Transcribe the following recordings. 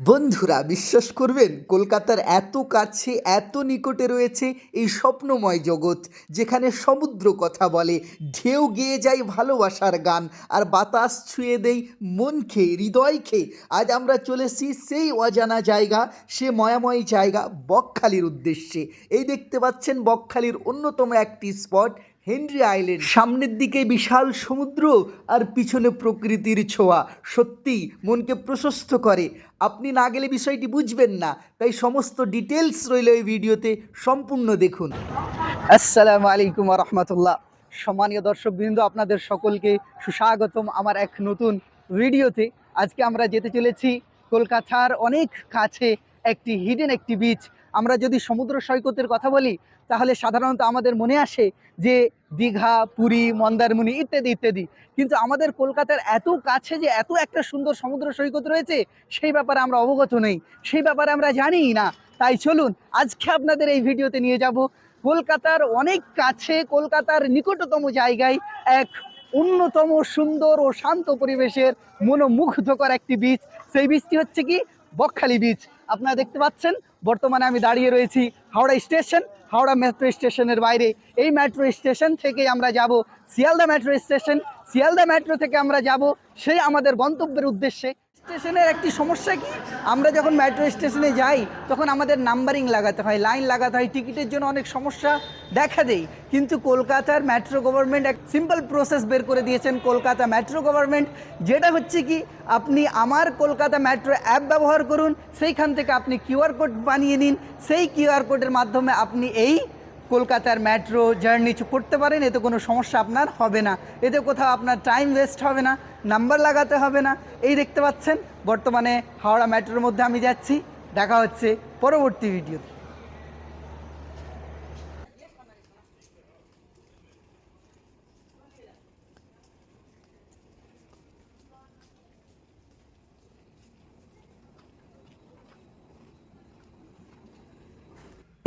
বন্ধুরা, বিশ্বাস করবেন, কলকাতার এত কাছে, এত নিকটে রয়েছে এই স্বপ্নময় জগৎ, যেখানে সমুদ্র কথা বলে, ঢেউ গেয়ে যায় ভালোবাসার গান, আর বাতাস ছুঁয়ে দেই মনকে হৃদয়কে আজ আমরা চলেছি সেই অজানা জায়গা, সে ময়াময় জায়গা বকখালির উদ্দেশ্যে। এই দেখতে পাচ্ছেন বকখালির অন্যতম একটি স্পট হেনরি আইল্যান্ড সামনের দিকে বিশাল সমুদ্র আর পিছনে প্রকৃতির ছোঁয়া। সত্যি, মনকে প্রশস্ত করে। আপনি না গেলে বিষয়টি বুঝবেন না। তাই সমস্ত ডিটেলস রইল এই ভিডিওতে সম্পূর্ণ দেখুন। আসসালামু আলাইকুম রহমতুল্লাহ সম্মানীয় দর্শকবৃন্দ, আপনাদের সকলকে সুস্বাগতম আমার এক নতুন ভিডিওতে। আজকে আমরা যেতে চলেছি কলকাতার অনেক কাছে একটি হিডেন একটি বিচ আমরা যদি সমুদ্র সৈকতের কথা বলি, তাহলে সাধারণত আমাদের মনে আসে যে দীঘা, পুরী, মন্দারমণি ইত্যাদি ইত্যাদি। কিন্তু আমাদের কলকাতার এত কাছে যে এত একটা সুন্দর সমুদ্র সৈকত রয়েছে, সেই ব্যাপারে আমরা অবগত নেই। সেই ব্যাপারে আমরা জানিই না। তাই চলুন, আজকে আপনাদের এই ভিডিওতে নিয়ে যাব কলকাতার অনেক কাছে, কলকাতার নিকটতম জায়গায় এক অন্যতম সুন্দর ও শান্ত পরিবেশের মনোমুগ্ধকর একটি বীচ সেই বীজটি হচ্ছে কি? বকখালি বীচ আপনারা দেখতে পাচ্ছেন বর্তমানে আমি দাঁড়িয়ে রয়েছি হাওড়া স্টেশন, হাওড়া মেট্রো স্টেশনের বাইরে। এই মেট্রো স্টেশন থেকে আমরা যাব Sealdah metro station. Sealdah metro থেকে আমরা যাব সেই আমাদের গন্তব্যের উদ্দেশ্যে। স্টেশনের একটি সমস্যা কি? আমরা যখন মেট্রো স্টেশনে যাই, তখন আমাদের নাম্বারিং লাগাতে হয় লাইন লাগাতে হয় টিকিটের জন্য অনেক সমস্যা দেখা দেয়। কিন্তু কলকাতার মেট্রো গভর্নমেন্ট এক সিম্পল প্রসেস বের করে দিয়েছেন কলকাতা মেট্রো গভর্নমেন্ট যেটা হচ্ছে কি, আপনি আমার কলকাতা মেট্রো অ্যাপ ব্যবহার করুন, সেইখান থেকে আপনি কিউআর কোড বানিয়ে নিন। সেই কিউআর কোডের মাধ্যমে আপনি এই কলকাতার মেট্রো জার্নি করতে পারেন, এতে কোনো সমস্যা আপনার হবে না। এতে কোথাও আপনার টাইম ওয়েস্ট হবে না নাম্বার লাগাতে হবে না। এই দেখতে পাচ্ছেন, বর্তমানে হাওড়া মেট্রোর মধ্যে আমি যাচ্ছি। দেখা হচ্ছে পরবর্তী ভিডিওতে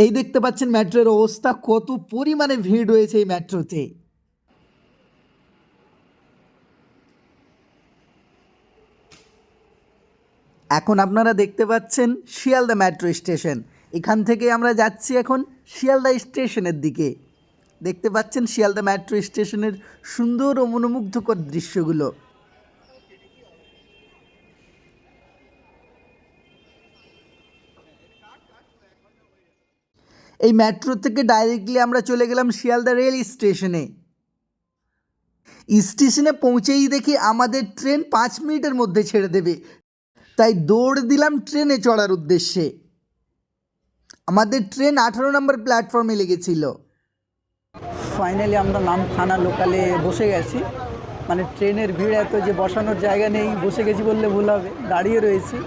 এই দেখতে পাচ্ছেন মেট্রোর অবস্থা, কত পরিমাণে ভিড় রয়েছে এই মেট্রোতে। এখন আপনারা দেখতে পাচ্ছেন শিয়ালদা মেট্রো স্টেশন। এখান থেকে আমরা যাচ্ছি এখন শিয়ালদা স্টেশনের দিকে। দেখতে পাচ্ছেন শিয়ালদা মেট্রো স্টেশনের সুন্দর ও মনোমুগ্ধকর দৃশ্যগুলো। এই মেট্রো থেকে ডাইরেক্টলি আমরা চলে গেলাম শিয়ালদা রেল স্টেশনে স্টেশনে পৌঁছেই দেখি আমাদের ট্রেন পাঁচ মিনিটের মধ্যে ছেড়ে দেবে। তাই দৌড় দিলাম ট্রেনে চড়ার উদ্দেশ্যে। আমাদের ট্রেন আঠারো নম্বর প্ল্যাটফর্মে লেগেছিল। ফাইনালি আমরা নামখানা লোকালে বসে গেছি। মানে ট্রেনের ভিড় এত যে বসানোর জায়গা নেই, বসে গেছি বললে ভুল হবে। দাঁড়িয়ে রয়েছি।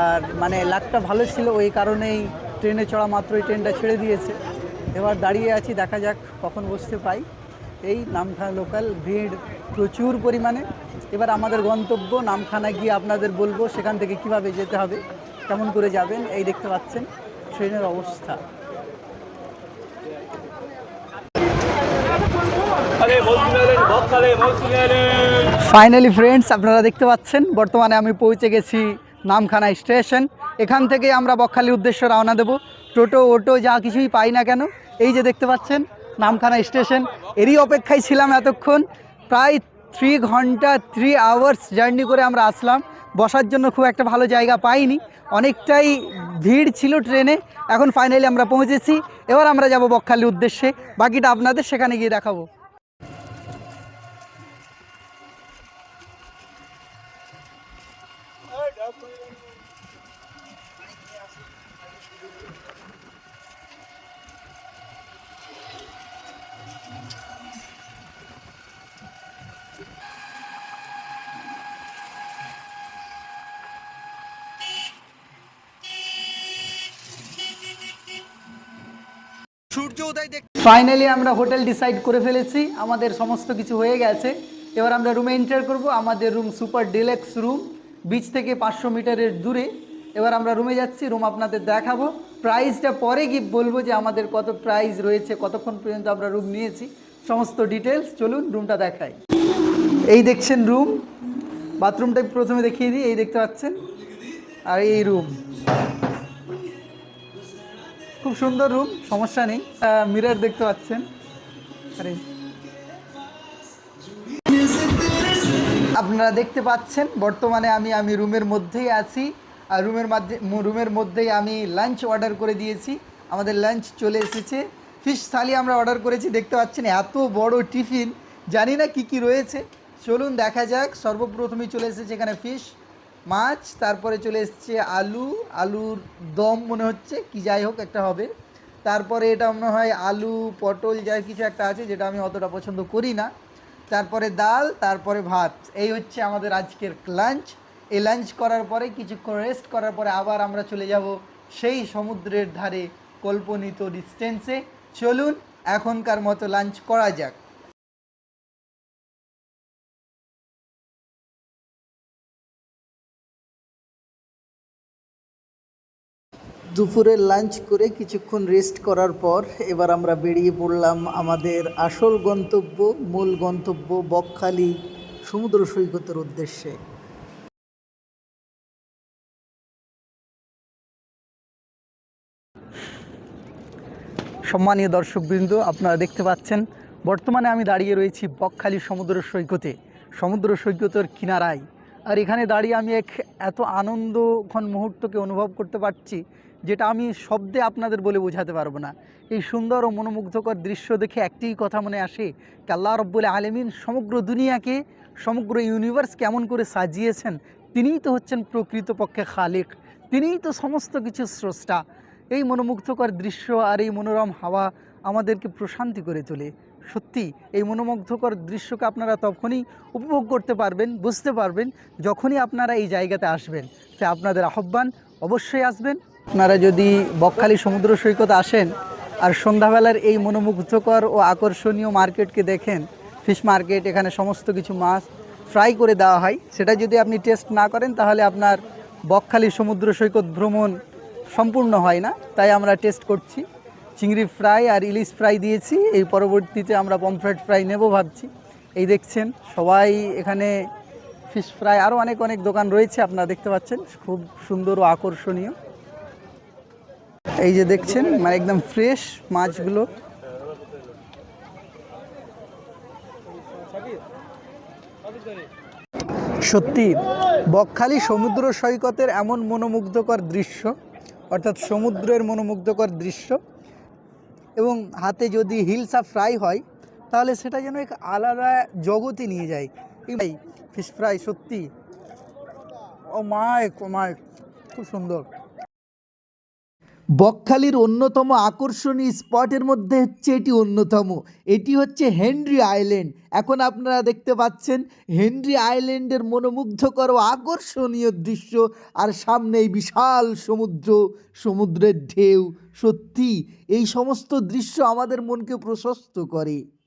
আর মানে লাকটা ভালো ছিল, ওই কারণেই ট্রেনে চড়া মাত্র মাত্রই ট্রেনটা ছেড়ে দিয়েছে। এবার দাঁড়িয়ে আছি, দেখা যাক কখন বসতে পাই। এই নামখানা লোকাল ভিড় প্রচুর পরিমাণে। এবার আমাদের গন্তব্য নামখানা গিয়ে আপনাদের বলব সেখান থেকে কীভাবে যেতে হবে, কেমন করে যাবেন, এই দেখতে পাচ্ছেন ট্রেনের অবস্থা। ফাইনালি ফ্রেন্ডস আপনারা দেখতে পাচ্ছেন, বর্তমানে আমি পৌঁছে গেছি নামখানা স্টেশন। এখান থেকে আমরা বকখালির উদ্দেশ্যে রওনা দেব। টোটো ওটো যা কিছুই পাই না কেন। এই যে দেখতে পাচ্ছেন, নামখানা স্টেশন। এরই অপেক্ষায় ছিলাম এতক্ষণ। প্রায় থ্রি ঘণ্টা থ্রি আওয়ার্স জার্নি করে আমরা আসলাম। বসার জন্য খুব একটা ভালো জায়গা পাইনি। অনেকটাই ভিড় ছিল ট্রেনে। এখন ফাইনালি আমরা পৌঁছেছি। এবার আমরা যাব বকখালির উদ্দেশ্যে। বাকিটা আপনাদের সেখানে গিয়ে দেখাবো। সূর্য উদয় ফাইনালি আমরা হোটেল ডিসাইড করে ফেলেছি। আমাদের সমস্ত কিছু হয়ে গেছে। এবার আমরা রুমে এন্টার করব। আমাদের room super deluxe room beach থেকে পাঁচশো মিটারের দূরে। এবার আমরা রুমে যাচ্ছি। রুম আপনাদের দেখাবো। প্রাইসটা পরে গিয়ে বলব যে আমাদের কত প্রাইস রয়েছে, কতক্ষণ পর্যন্ত আমরা রুম নিয়েছি। সমস্ত ডিটেলস চলুন রুমটা দেখাই। এই দেখছেন রুম বাথরুমটা প্রথমে দেখিয়ে দিই, এই দেখতে পাচ্ছেন? আর এই রুম খুব সুন্দর রুম সমস্যা নেই। মিরর দেখতে পাচ্ছেন? আরে। আপনারা দেখতে পাচ্ছেন, বর্তমানে আমি আমি রুমের মধ্যেই আছি। রুমের মাধ্যমে রুমের মধ্যেই আমি লাঞ্চ অর্ডার করে দিয়েছি। আমাদের লাঞ্চ চলে এসেছে। ফিশ থালি আমরা অর্ডার করেছি, দেখতে পাচ্ছেন এত বড় টিফিন। জানি না কি কি রয়েছে। চলুন দেখা যাক। সর্বপ্রথমেই চলে এসেছে এখানে ফিশ মাছ, তারপরে চলে এসেছে আলু। আলুর দম মনে হচ্ছে, কি যাই হোক একটা হবে। তারপরে এটা মনে হয় আলু, পটল, যাই কিছু একটা আছে, যেটা আমি অতটা পছন্দ করি না। তারপরে ডাল, তারপরে ভাত। এই হচ্ছে আমাদের আজকের লাঞ্চ এই লাঞ্চ করার পরে, কিছুক্ষণ রেস্ট করার পরে আবার আমরা চলে যাব সেই সমুদ্রের ধারে কল্পনিত ডিস্টেন্সে চলুন, এখনকার মতো লাঞ্চ করা যাক। দুপুরের লাঞ্চ করে কিছুক্ষণ রেস্ট করার পর এবার আমরা বেরিয়ে পড়লাম আমাদের আসল গন্তব্য, মূল গন্তব্য বকখালি সমুদ্র সৈকতের উদ্দেশ্যে। সম্মানীয় দর্শকবৃন্দ, আপনারা দেখতে পাচ্ছেন, বর্তমানে আমি দাঁড়িয়ে রয়েছি বকখালি সমুদ্র সৈকতে, সমুদ্র সৈকতের কিনারায়। আর এখানে দাঁড়িয়ে আমি এক এত আনন্দক্ষণ মুহূর্তকে অনুভব করতে পারছি, যেটা আমি শব্দে আপনাদের বলে বোঝাতে পারব না। এই সুন্দর ও মনোমুগ্ধকর দৃশ্য দেখে একটিই কথা মনে আসে আল্লাহ রব্বুল আলমিন সমগ্র দুনিয়াকে, সমগ্র ইউনিভার্স কেমন করে সাজিয়েছেন। তিনিই তো হচ্ছেন প্রকৃতপক্ষে খালেক, তিনিই তো সমস্ত কিছু স্রষ্টা। এই মনোমুগ্ধকর দৃশ্য আর এই মনোরম হাওয়া আমাদেরকে প্রশান্তি করে তোলে। সত্যি, এই মনোমুগ্ধকর দৃশ্যকে আপনারা তখনই উপভোগ করতে পারবেন, বুঝতে পারবেন যখনই আপনারা এই জায়গাতে আসবেন। তাই আপনাদের আহ্বান অবশ্যই আসবেন। আপনারা যদি বকখালি সমুদ্র সৈকত আসেন আর সন্ধ্যাবেলার এই মনোমুগ্ধকর ও আকর্ষণীয় মার্কেটকে দেখেন, ফিশ মার্কেট, এখানে সমস্ত কিছু মাছ ফ্রাই করে দেওয়া হয়। সেটা যদি আপনি টেস্ট না করেন, তাহলে আপনার বকখালি সমুদ্র সৈকত ভ্রমণ সম্পূর্ণ হয় না, তাই আমরা টেস্ট করছি। চিংড়ি ফ্রাই আর ইলিশ ফ্রাই দিয়েছি, এই পরবর্তীতে আমরা পমফ্রেট ফ্রাই নেব ভাবছি। এই দেখছেন, সবাই এখানে ফিশ ফ্রাই আরও অনেক অনেক দোকান রয়েছে, আপনারা দেখতে পাচ্ছেন, খুব সুন্দর ও আকর্ষণীয়। এই যে দেখছেন মানে একদম ফ্রেশ মাছগুলো। সত্যি, বকখালি সমুদ্র সৈকতের এমন মনোমুগ্ধকর দৃশ্য। অর্থাৎ সমুদ্রের মনোমুগ্ধকর দৃশ্য। এবং হাতে যদি হিলসা ফ্রাই হয়, তাহলে সেটা যেন এক আলাদা জগতে নিয়ে যায়। ফিশ ফ্রাই সত্যি। ও মায় মায় খুব সুন্দর। বকখালির অন্যতম আকর্ষণীয় স্পটের মধ্যে হচ্ছে এটি অন্যতম। এটি হচ্ছে হেনরি আইল্যান্ড। এখন আপনারা দেখতে পাচ্ছেন হেনরি আইল্যান্ডের মনোমুগ্ধকর আকর্ষণীয় দৃশ্য আর সামনে এই বিশাল সমুদ্র, সমুদ্রের ঢেউ। সত্যি এই সমস্ত দৃশ্য আমাদের মনকে প্রশস্ত করে।